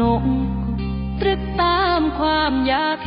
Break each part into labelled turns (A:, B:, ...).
A: นก ตรึกตามความอยาก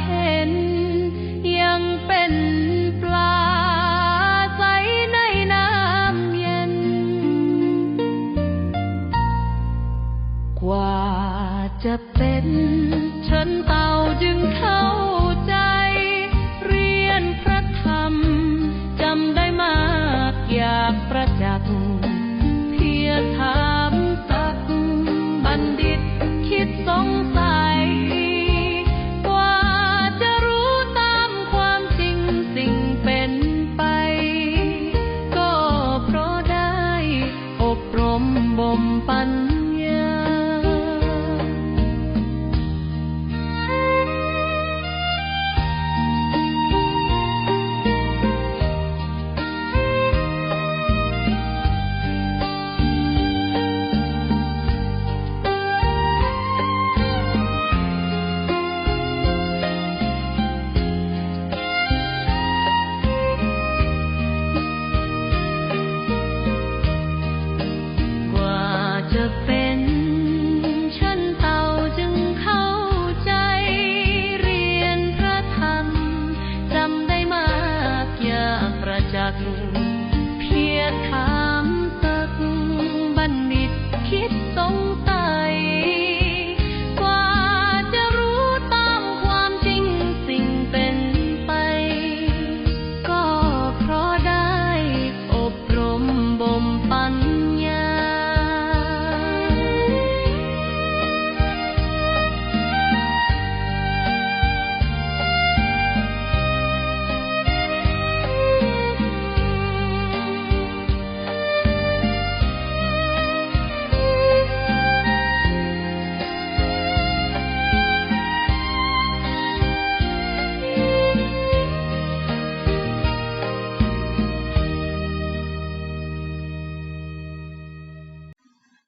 A: ป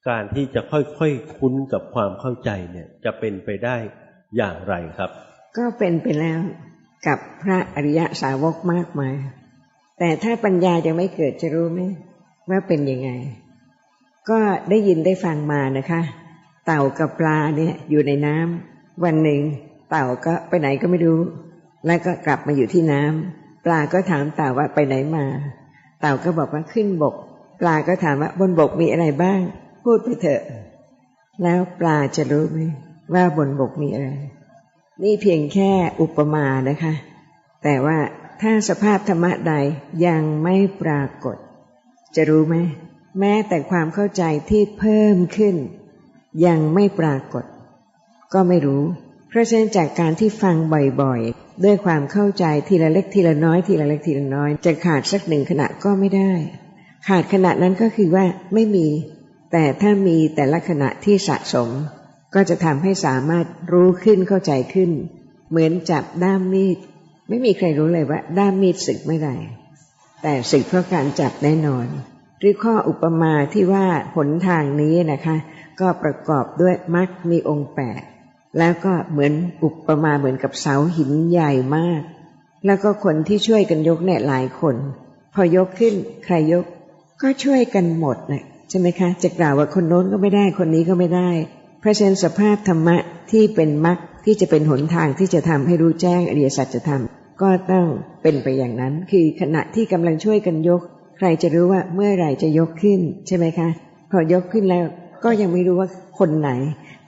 A: การ
B: ที่จะค่อยๆคุ้นกับความเข้าใจเนี่ยจะเป็นไปได้อย่างไรครับ
C: ก็เป็นไปแล้วกับพระอริยสาวกมากมาย แต่ถ้าปัญญายังไม่เกิดจะรู้ไหมว่าเป็นยังไง ก็ได้ยินได้ฟังมานะคะ เต่ากับปลาเนี่ยอยู่ในน้ำวันหนึ่งเต่าก็ไปไหนก็ไม่รู้ แล้วก็กลับมาอยู่ที่น้ำปลาก็ถามเต่าว่าไปไหนมา เต่าก็บอกว่าขึ้นบก ปลาก็ถามว่าบนบกมีอะไรบ้าง พูดไปเถอะ แล้วปลาจะรู้ไหมว่าบนบกมีอะไร นี่เพียงแค่อุปมานะคะ แต่ว่าถ้าสภาพธรรมะใดยังไม่ปรากฏ จะรู้ไหมแม้แต่ความเข้าใจที่เพิ่มขึ้น ยังไม่ปรากฏ ก็ไม่รู้ เพราะฉะนั้นจากการที่ฟังบ่อยๆ ด้วยความเข้าใจทีละเล็กทีละน้อยทีละเล็กทีละน้อย จะขาดสักหนึ่งขณะก็ไม่ได้ ขาดขณะนั้นก็คือว่าไม่มี แต่ถ้ามีแต่ละขณะที่สะสม ก็จะทำให้สามารถรู้ขึ้นเข้าใจขึ้น เหมือนจับด้ามมีด ไม่มีใครรู้เลยว่า ด้ามมีดสึกเมื่อไหร่แต่สึกเพราะการจับแน่นอนหรือข้ออุปมาที่ว่าหนทางนี้นะคะ ก็ประกอบด้วยมรรคมีองค์แปดแล้วก็เหมือนอุปมาเหมือนกับเสาหินใหญ่มาก แล้วก็คนที่ช่วยกันยกเนี่ยหลายคน พอยกขึ้นใครยกก็ช่วยกันหมดนะ ใช่ไหมคะ จะกล่าวว่าคนโน้นก็ไม่ได้คนนี้ก็ไม่ได้ เพราะฉะนั้นสภาพธรรมะที่เป็นมรรคที่จะเป็นหนทางที่จะทำให้รู้แจ้งอริยสัจธรรมก็ต้องเป็นไปอย่างนั้น คือขณะที่กำลังช่วยกันยก ใครจะรู้ว่าเมื่อไหร่จะยกขึ้นใช่ไหมคะ พอยกขึ้นแล้วก็ยังไม่รู้ว่าคนไหน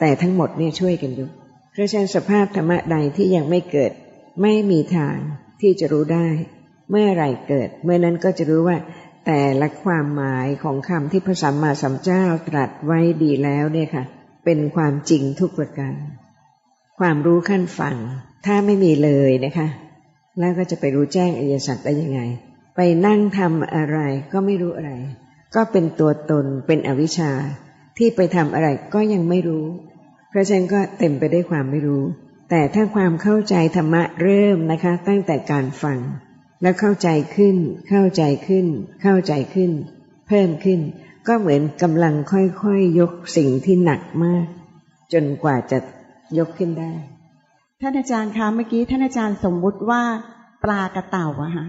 C: แต่ทั้งหมดเนี่ยช่วยกันยกเพราะฉะนั้นสภาพธรรมะใดที่ยังไม่เกิด ไม่มีทางที่จะรู้ได้ เมื่อไหร่เกิด เมื่อนั้นก็จะรู้ว่า แต่ละความหมายของคำที่พระสัมมาสัมพุทธเจ้าตรัสไว้ดีแล้วเนี่ยค่ะ เป็นความจริงทุกประการความรู้ขั้นฝั่งถ้าไม่มีเลยนะคะ แล้วก็จะไปรู้แจ้งอริยสัจได้ยังไง ไปนั่งทำอะไรก็ไม่รู้อะไร ก็เป็นตัวตนเป็นอวิชชา ที่ไปทำอะไรก็ยังไม่รู้ เพราะฉะนั้นก็เต็มไปได้วยความไม่รู้ แต่ถ้าความเข้าใจธรรมะเริ่มนะคะ ตั้งแต่การฟัง แล้วเข้าใจขึ้น เข้าใจขึ้น เข้าใจขึ้น เพิ่มขึ้น ก็เหมือนกำลังค่อยๆยยกสิ่งที่หนักมาก จนกว่าจะยกขึ้นได้
D: ท่านอาจารย์คะเมื่อกี้ท่านอาจารย์สมมุติว่า ปลากระเต่าอะฮะ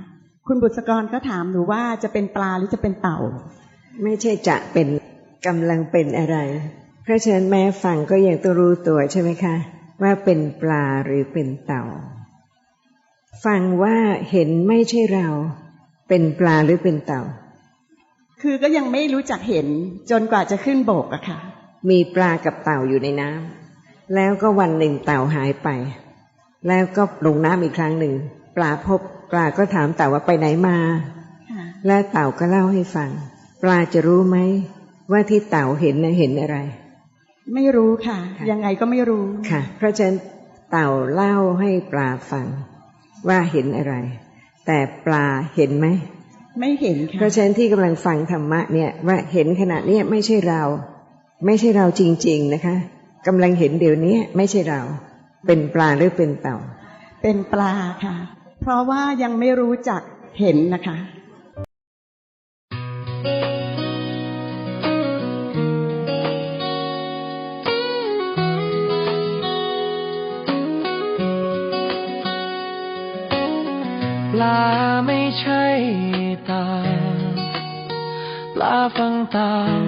D: คุณบุษกรก็ถามหนูว่าจะเป็นปลาหรือจะเป็นเต่า
C: ไม่ใช่จะเป็นกำลังเป็นอะไร เพราะฉะนั้นแม้ฟังก็ยังต้องรู้ตัวใช่ไหมคะ ว่าเป็นปลาหรือเป็นเต่า ฟังว่าเห็นไม่ใช่เรา เป็นปลาหรือเป็นเต่า
D: คือก็ยังไม่รู้จักเห็นจนกว่าจะขึ้นบกอะค่ะ
C: มีปลากับเต่าอยู่ในน้ำแล้วก็วันหนึ่งเต่าหายไป แล้วก็ลงน้ำอีกครั้งหนึ่ง ปลาพบ ปลาก็ถามเต่าว่าไปไหนมา
D: ค่ะ
C: และเต่าก็เล่าให้ฟัง ปลาจะรู้ไหมว่าที่เต่าเห็นนะเห็นอะไร
D: ไม่รู้ค่ะ
C: ค่ะ
D: ยังไงก็ไม่รู้
C: ค่ะ เพราะฉะนั้นเต่าเล่าให้ปลาฟัง ว่าเห็นอะไร แต่ปลาเห็นไหม
D: ไม่เห็น
C: เพ
D: ค่ะ
C: ราะฉะนั้นที่กำลังฟังธรรมะเนี่ยว่าเห็นขณะเนี้ยไม่ใช่เรา ไม่ใช่เราจริง ๆนะคะกำลังเห็นเดี๋ยวนี้ไม่ใช่เรา เป็นปลาหรือเป็นเต่า
D: เป็นปลาค่ะ เพราะว่ายังไม่รู้จักเห็นนะคะ
E: ลาไม่ใช่ตา ปลาฟังตาม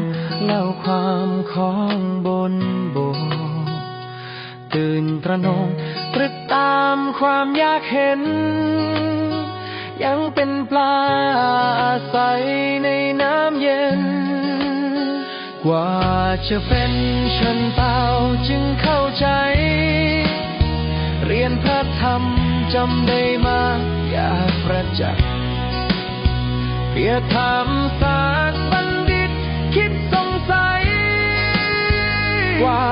E: เล่าความของบนบกตื่นตระหนกตรึกตามความอยากเห็น ยังเป็นปลาอาศัยในน้ำเย็น กว่าจะเป็นชนเต่าจึงเข้าใจ เรียนพระธรรมจำได้มา อยากประจักษ์เพียธรรมศาสตร์บัณฑิต คิดสงสัยว่า